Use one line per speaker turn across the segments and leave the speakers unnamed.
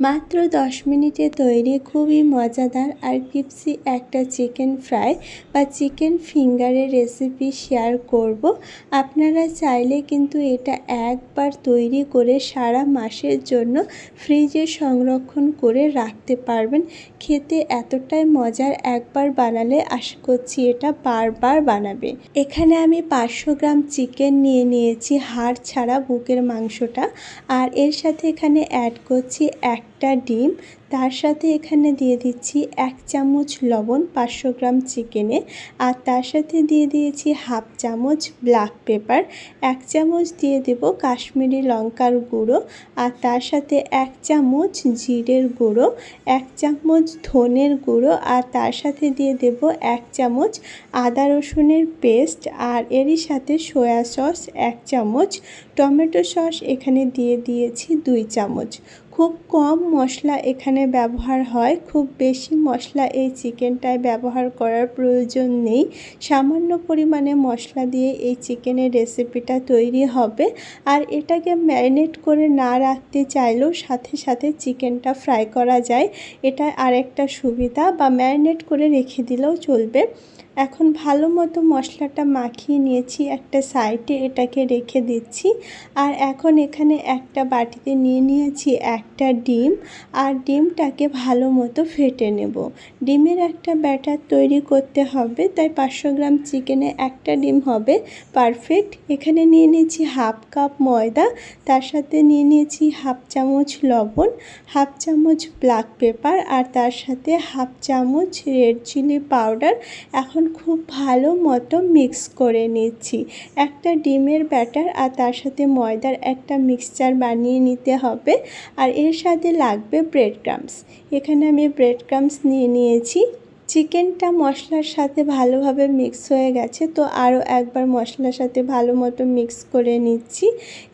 মাত্র দশ মিনিটে তৈরি খুবই মজাদার আর ক্রিপসি একটা চিকেন ফ্রাই বা চিকেন ফিঙ্গারের রেসিপি শেয়ার করব। আপনারা চাইলে কিন্তু এটা একবার তৈরি করে সারা মাসের জন্য ফ্রিজে সংরক্ষণ করে রাখতে পারবেন। খেতে এতটাই মজার একবার বানালে আশা করছি এটা বারবার বানাবে। এখানে আমি পাঁচশো গ্রাম চিকেন নিয়ে নিয়েছি হাড় ছাড়া বুকের মাংসটা। আর এর সাথে এখানে অ্যাড করছি এক একটা ডিম। তার সাথে এখানে দিয়ে দিচ্ছি এক চামচ লবণ, পাঁচশো গ্রাম চিকেনে। আর তার সাথে দিয়ে দিয়েছি হাফ চামচ ব্ল্যাক পেপার। এক চামচ দিয়ে দেব কাশ্মীরি লঙ্কার গুঁড়ো। আর তার সাথে এক চামচ জিরের গুঁড়ো, এক চামচ ধনের গুঁড়ো। আর তার সাথে দিয়ে দেব এক চামচ আদা রসুনের পেস্ট। আর এরই সাথে সয়া সস এক চামচ। টমেটো সস এখানে দিয়ে দিয়েছি দুই চামচ। খুব কম মশলা এখানে ব্যবহার হয়, খুব বেশি মশলা এই চিকেনটায় ব্যবহার করার প্রয়োজন নেই। সামান্য পরিমাণে মশলা দিয়ে এই চিকেনের রেসিপিটা তৈরি হবে। আর এটাকে ম্যারিনেট করে না রাখতে চাইলেও সাথে সাথে চিকেনটা ফ্রাই করা যায়। এটা আরেকটা সুবিধা বা ম্যারিনেট করে রেখে দিলেও চলবে। এখন ভালো মতো মশলাটা মাখিয়ে নিয়েছি একটা সাইডে, এটাকে রেখে দিচ্ছি। আর এখন এখানে একটা বাটিতে নিয়ে নিয়েছি একটা ডিম। আর ডিমটাকে ভালো মতো ফেটে নেব। ডিমের একটা ব্যাটার তৈরি করতে হবে, তাই পাঁচশো গ্রাম চিকেনে একটা ডিম হবে। পারফেক্ট। এখানে নিয়ে নিয়েছি হাফ কাপ ময়দা, তার সাথে নিয়ে নিয়েছি হাফ চামচ লবণ, হাফ চামচ ব্ল্যাক পেপার, আর তার সাথে হাফ চামচ রেড চিলি পাউডার। এখন খুব ভালো মতো মিক্স করে নিচ্ছি। একটা ডিমের ব্যাটার আর তার সাথে ময়দার একটা মিক্সচার বানিয়ে নিতে হবে। আর এর সাথে লাগবে ব্রেড ক্রামস এখানে আমি ব্রেড ক্রামস নিয়ে নিয়েছি। চিকেনটা মশলার সাথে ভালোভাবে মিক্স হয়ে গেছে, তো আরও একবার মশলার সাথে ভালো মতো মিক্স করে নিচ্ছি।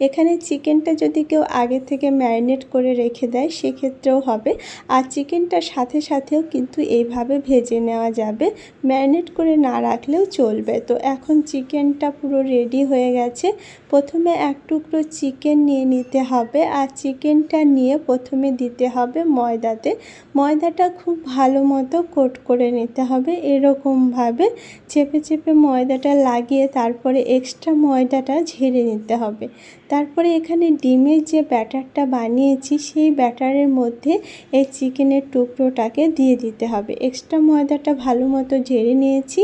এখানে চিকেনটা যদি কেউ আগে থেকে ম্যারিনেট করে রেখে দেয়, সেক্ষেত্রেও হবে। আর চিকেনটার সাথে সাথেও কিন্তু এইভাবে ভেজে নেওয়া যাবে। ম্যারিনেট করে না রাখলেও চলবে। তো এখন চিকেনটা পুরো রেডি হয়ে গেছে। প্রথমে এক টুকরো চিকেন নিয়ে নিতে হবে আর চিকেনটা নিয়ে প্রথমে দিতে হবে ময়দাতে। ময়দাটা খুব ভালো মতো কোট করে করে নিতে হবে। এরকমভাবে চেপে চেপে ময়দাটা লাগিয়ে তারপরে এক্সট্রা ময়দাটা ঝেড়ে নিতে হবে। তারপরে এখানে ডিমের যে ব্যাটারটা বানিয়েছি, সেই ব্যাটারের মধ্যে এই চিকেনের টুকরোটাকে দিয়ে দিতে হবে। এক্সট্রা ময়দাটা ভালো মতো ঝেড়ে নিয়েছি।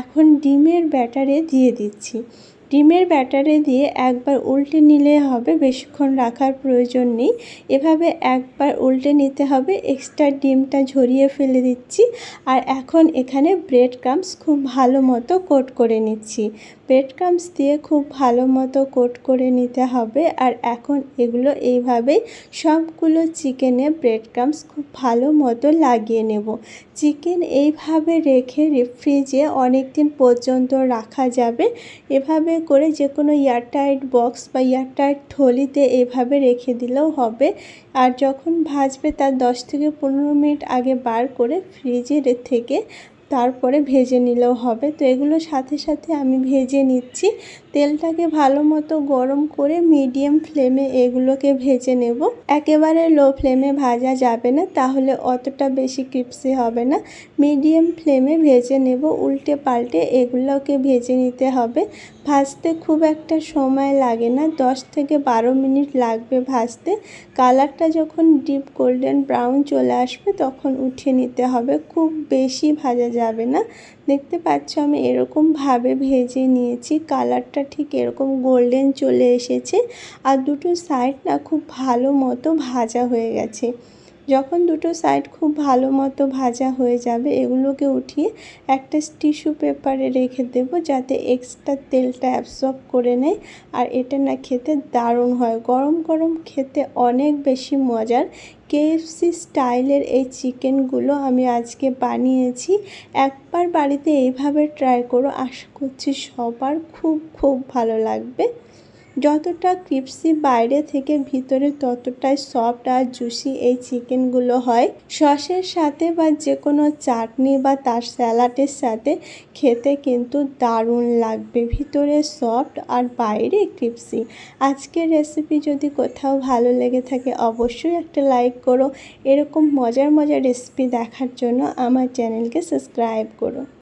এখন ডিমের ব্যাটারে দিয়ে দিচ্ছি। ডিমের ব্যাটারে দিয়ে একবার উল্টে নিলে হবে, বেশিক্ষণ রাখার প্রয়োজন নেই। এভাবে একবার উল্টে নিতে হবে এক্সট্রা ডিমটা ঝরিয়ে ফেলে দিচ্ছি। আর এখন এখানে ব্রেড ক্রামস খুব ভালো মতো কোট করে নিচ্ছি। ব্রেড ক্রামস দিয়ে খুব ভালো মতো কোট করে নিতে হবে। আর এখন এগুলো এইভাবেই সবগুলো চিকেনে ব্রেড ক্রামস খুব ভালো মতো লাগিয়ে নেব। চিকেন এইভাবে রেখে ফ্রিজে অনেক দিন পর্যন্ত রাখা যাবে। এভাবে করে যে কোনো এয়ারটাইট বক্স বা এয়ারটাইট থলিতে এভাবে রেখে দিলেও হবে। আর যখন ভাজবে তার দশ থেকে পনেরো মিনিট আগে বার করে ফ্রিজের থেকে তারপরে ভেজে নিলেও হবে। তো এগুলো সাথে সাথে আমি ভেজে নিচ্ছি। তেলটাকে ভালো মতো গরম করে মিডিয়াম ফ্লেমে এগুলোকে ভেজে নেব। একেবারে লো ফ্লেমে ভাজা যাবে না, তাহলে অতটা বেশি ক্রিপসি হবে না। মিডিয়াম ফ্লেমে ভেজে নেব, উল্টে পাল্টে এগুলোকে ভেজে নিতে হবে। ভাজতে খুব একটা সময় লাগে না, দশ থেকে বারো মিনিট লাগবে ভাজতে। কালারটা যখন ডিপ গোল্ডেন ব্রাউন চলে আসবে, তখন উঠিয়ে নিতে হবে। খুব বেশি ভাজা যাবে না। দেখতে পাচ্ছ আমি এরকমভাবে ভেজে নিয়েছি। কালারটা ঠিক এরকম গোল্ডেন চলে এসেছে। আর দুটো সাইড না খুব ভালো মতো ভাজা হয়ে গেছে। যখন দুটো সাইড খুব ভালো মতো ভাজা হয়ে যাবে, এগুলোকে উঠিয়ে একটা টিস্যু পেপারে রেখে দেব যাতে এক্সট্রা তেলটা অ্যাবসর্ব করে নেয়। আর এটা না খেতে দারুণ হয়। গরম গরম খেতে অনেক বেশি মজার। কেএফসি স্টাইলের এই চিকেনগুলো আমি আজকে বানিয়েছি। একবার বাড়িতে এইভাবে ট্রাই করো, আশা করছি সবার খুব খুব ভালো লাগবে। যতটা ক্রিপসি বাইরে থেকে ভিতরে ততটাই সফট আর জুসি এই চিকেনগুলো হয়। সসের সাথে বা যে কোনো চাটনি বা তার স্যালাডের সাথে খেতে কিন্তু দারুণ লাগবে। ভিতরে সফট আর বাইরে ক্রিপসি। আজকের রেসিপি যদি কোথাও ভালো লেগে থাকে অবশ্যই একটা লাইক করো। এরকম মজার মজার রেসিপি দেখার জন্য আমার চ্যানেলকে সাবস্ক্রাইব করো।